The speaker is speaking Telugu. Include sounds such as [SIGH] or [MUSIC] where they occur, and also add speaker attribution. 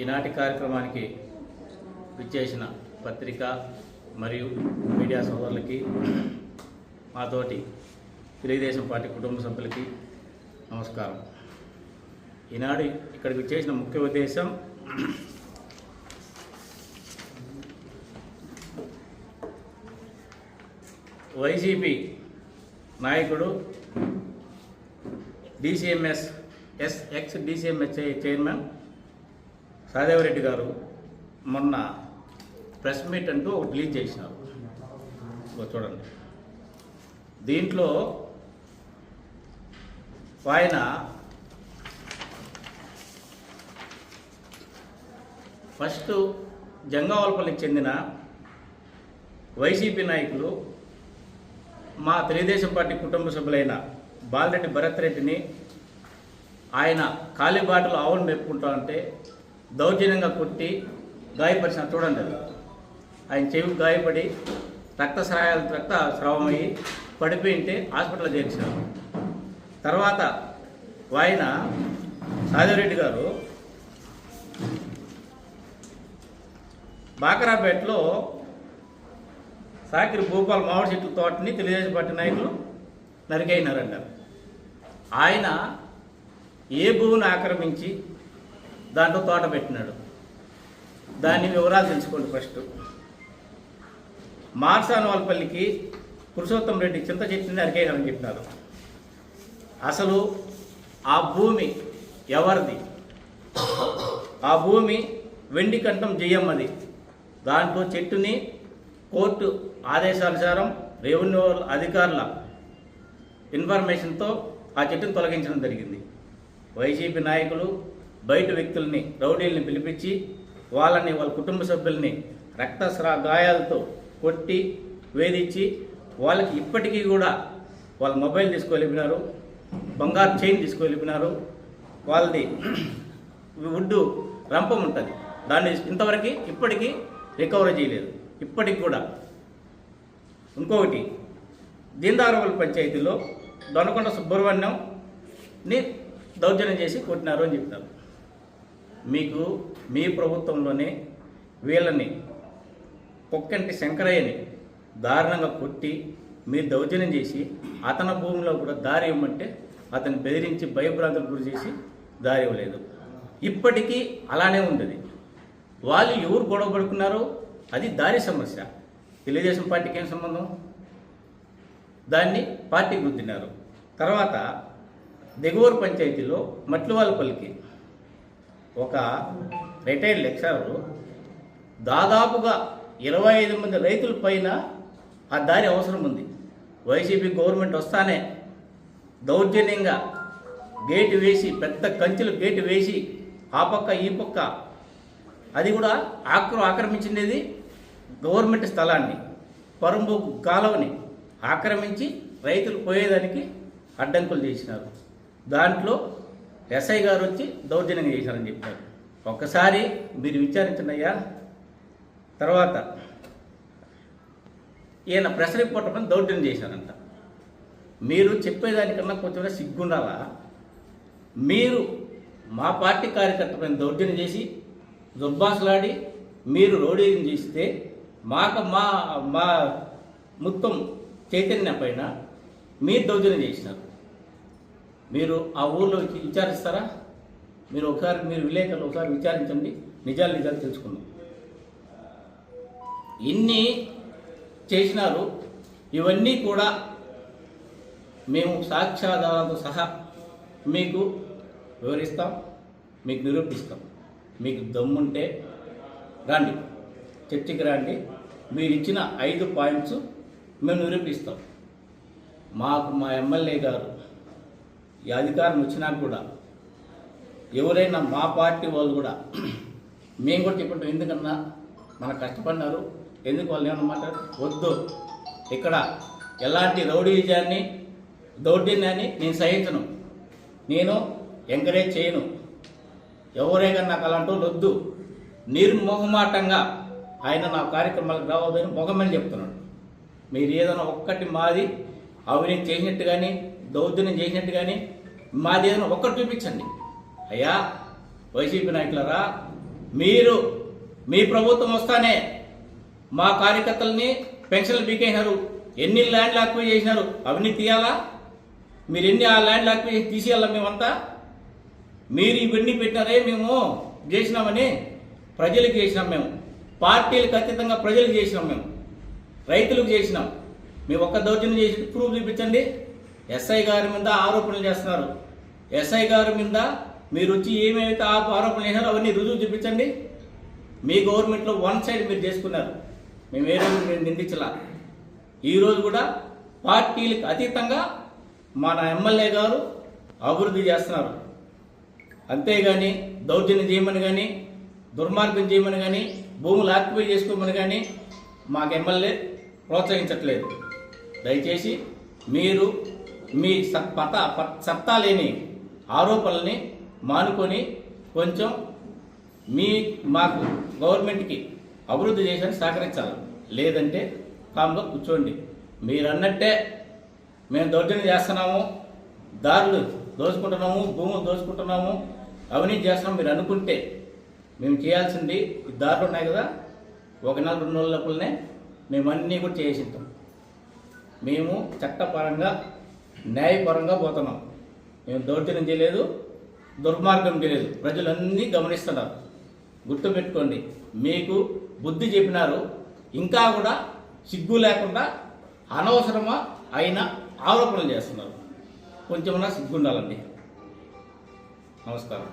Speaker 1: ఈనాటి కార్యక్రమానికి విచ్చేసిన పత్రిక మరియు మీడియా సోదరులకి మాతోటి తెలుగుదేశం పార్టీ కుటుంబ సభ్యులకి నమస్కారం. ఈనాడు ఇక్కడికి చేసిన ముఖ్య ఉద్దేశం వైసీపీ నాయకుడు DCMS S ex DCMS chairman Sadevareddy గారు మొన్న ప్రెస్ మీట్ అంటూ ఒకటి రిలీజ్ చేసినారు చూడండి. దీంట్లో ఆయన ఫస్ట్ జంగావల్పల్లికి చెందిన వైసీపీ నాయకులు మా తెలుగుదేశం పార్టీ కుటుంబ సభ్యులైన బాలరెడ్డి భరత్ రెడ్డిని ఆయన కాలిబాటలు ఆవులు మెప్పుకుంటా అంటే దౌర్జన్యంగా కొట్టి గాయపరిచిన చూడండి అది. ఆయన చెవి గాయపడి రక్తస్రాయాలు రక్త స్రావమయ్యి పడిపోయింటే హాస్పిటల్లో చేర్చారు. తర్వాత ఆయన సాదిరెడ్డి గారు బాకరాపేటలో సాకిరి భూపాల్ మామిడి చెట్ల తోటని తెలుగుదేశం పార్టీ నాయకులు నరికైనారంటారు ఆయన ఏ భూమిని ఆక్రమించి దాంట్లో తోట పెట్టినాడు. దాని వివరాలు తెలుసుకోండి ఫస్ట్. మార్సానవాల్పల్లికి పురుషోత్తం రెడ్డి చింత చెట్టుని నరికేయాలని చెప్పినారు. అసలు ఆ భూమి ఎవరిది? ఆ భూమి వెండి కంఠం జయమ్మది. దాంట్లో చెట్టుని కోర్టు ఆదేశానుసారం రెవెన్యూ అధికారుల ఇన్ఫర్మేషన్తో ఆ చెట్టును తొలగించడం జరిగింది. వైసీపీ నాయకులు బయట వ్యక్తుల్ని రౌడీల్ని పిలిపించి వాళ్ళని వాళ్ళ కుటుంబ సభ్యుల్ని రక్తస్రా గాయాలతో కొట్టి వేధించి వాళ్ళకి ఇప్పటికీ కూడా వాళ్ళ మొబైల్ తీసుకువెళ్ళిపోయినారు బంగారు చైన్ తీసుకువెళ్ళిపోయినారు వాళ్ళది [CLEARS THROAT] వుడ్డు రంపం ఉంటుంది. దాన్ని ఇంతవరకు ఇప్పటికీ రికవరీ చేయలేదు. ఇప్పటికి కూడా. ఇంకొకటి దీందారవల్ పంచాయతీలో దొనకొండ సుబ్రహ్మణ్యంని దౌర్జన్యం చేసి కొట్టినారు అని చెప్తారు. మీకు మీ ప్రభుత్వంలోనే వీళ్ళని పొక్కంటి శంకరయ్యని దారుణంగా కొట్టి మీరు దౌర్జన్యం చేసి అతని భూమిలో కూడా దారి ఇవ్వమంటే అతను బెదిరించి భయభ్రాంతులకు గురి చేసి దారి ఇవ్వలేదు. ఇప్పటికీ అలానే ఉండదు. వాళ్ళు ఎవరు గొడవ పడుకున్నారో అది దారి సమస్య. తెలుగుదేశం పార్టీకి ఏం సంబంధం? దాన్ని పార్టీకి గుర్తున్నారు తర్వాత దిగువరు పంచాయతీలో మట్లివాళ్ళపల్లికి ఒక రిటైర్డ్ లెక్చరరు దాదాపుగా ఇరవై ఐదు మంది రైతుల పైన ఆ దారి అవసరం ఉంది. వైసీపీ గవర్నమెంట్ వస్తానే దౌర్జన్యంగా గేటు వేసి పెద్ద కంచెలు గేటు వేసి ఆ పక్క ఈ పక్క అది కూడా ఆక్ర ఆక్రమించినది గవర్నమెంట్ స్థలాన్ని పరుంబు కాలువని ఆక్రమించి రైతులు పోయేదానికి అడ్డంకులు చేసినారు దాంట్లో ఎస్ఐ గారు వచ్చి దౌర్జన్యం చేశారని చెప్పారు. ఒక్కసారి మీరు విచారించినయ్యా తర్వాత ఈయన ప్రెస్ రిపోర్టర్ పైన దౌర్జన్యం చేశారంట. మీరు చెప్పేదానికన్నా కొంచెం సిగ్గుండాలా? మీరు మా పార్టీ కార్యకర్త పైన దౌర్జన్యం చేసి దుర్భాషలాడి మీరు రోడీని చేస్తే మాకు మా మా మొత్తం చైతన్య పైన మీరు దౌర్జన్యం చేసినారు. మీరు ఆ ఊర్లోకి విచారిస్తారా? మీరు ఒకసారి మీరు విలేకరులు ఒకసారి విచారించండి. నిజాలు నిజాలు తెలుసుకుందాం. ఇన్ని చేసినారు? ఇవన్నీ కూడా మేము సాక్ష్యాధారాలతో సహా మీకు వివరిస్తాం మీకు నిరూపిస్తాం. మీకు దమ్ముంటే రండి చర్చికి రండి. మీరు ఇచ్చిన ఐదు పాయింట్స్ మేము నిరూపిస్తాం. మాకు మా ఎమ్మెల్యే గారు ఈ అధికారం వచ్చినా కూడా ఎవరైనా మా పార్టీ వాళ్ళు కూడా మేము కూడా చెప్పంటాం ఎందుకన్నా? మన కష్టపడినారు. ఎందుకు వాళ్ళు ఏమన్నమాట వద్దు. ఇక్కడ ఎలాంటి రౌడీజాన్ని దౌర్జన్యాన్ని నేను సహించను. నేను ఎంకరేజ్ చేయను. ఎవరైనా నాకు అలాంటి వద్దు. నిర్మోహమాటంగా ఆయన నా కార్యక్రమాలకు రావద్దని మొగమని చెప్తున్నాడు. మీరు ఏదైనా ఒక్కటి మాది అవినీతి చేసినట్టు కానీ దౌర్జన్యం చేసినట్టు కానీ మాది ఏదైనా ఒక్కటి చూపించండి. అయ్యా వైసీపీ నాయకులరా మీరు మీ ప్రభుత్వం వస్తానే మా కార్యకర్తలని పెన్షన్లు బీకేసినారు ఎన్ని ల్యాండ్లు ఆక్యుపై చేసినారు? అవన్నీ తీయాలా? మీరు ఎన్ని ఆ ల్యాండ్లు ఆక్యుపై తీసేయాలా మేమంతా? మీరు ఇవన్నీ పెట్టినారే మేము చేసినామని ప్రజలకు చేసినాం మేము. పార్టీలకు అతీతంగా ప్రజలకు చేసినాం మేము. రైతులకు చేసినాం. మేము ఒక్క దౌర్జన్యం చేసి ప్రూఫ్ చూపించండి. ఎస్ఐ గారి మీద ఆరోపణలు చేస్తున్నారు. ఎస్ఐ గారి మీద మీరు వచ్చి ఏమేమైతే ఆరోపణలు చేసినారో అవన్నీ రుజువు చూపించండి. మీ గవర్నమెంట్లో వన్ సైడ్ మీరు చేసుకున్నారు. మేము ఏ రోజు మీరు నిందించలా. ఈరోజు కూడా పార్టీలకు అతీతంగా మన ఎమ్మెల్యే గారు అభివృద్ధి చేస్తున్నారు. అంతేగాని దౌర్జన్యం చేయమని కానీ దుర్మార్గం చేయమని కానీ భూములు ఆక్యుపై చేసుకోమని కానీ మాకు ఎమ్మెల్యే ప్రోత్సహించట్లేదు. దయచేసి మీరు మీ సత్పత సత్తా లేని ఆరోపణల్ని మానుకొని కొంచెం మీ మాకు గవర్నమెంట్కి అభివృద్ధి చేయడానికి సహకరించాలి. లేదంటే కామ్గా కూర్చోండి. మీరు అన్నట్టే మేము దౌర్జన్యం చేస్తున్నాము దారులు దోచుకుంటున్నాము భూములు దోచుకుంటున్నాము అవినీతి చేస్తున్నాం మీరు అనుకుంటే మేము చేయాల్సింది దారులు ఉన్నాయి కదా ఒక నెల రెండు నెలల లోపలనే మేము అన్నీ కూడా చేసిస్తాం. మేము చట్టపరంగా న్యాయపరంగా పోతున్నాం. మేము దౌర్జన్యం చేయలేదు దుర్మార్గం చేయలేదు. ప్రజలన్నీ గమనిస్తున్నారు. గుర్తుపెట్టుకోండి మీకు బుద్ధి చెప్పినారు ఇంకా కూడా సిగ్గు లేకుండా అనవసరమా అయిన ఆరోపణలు చేస్తున్నారు. కొంచెమన్నా సిగ్గు ఉండాలండి నమస్కారం.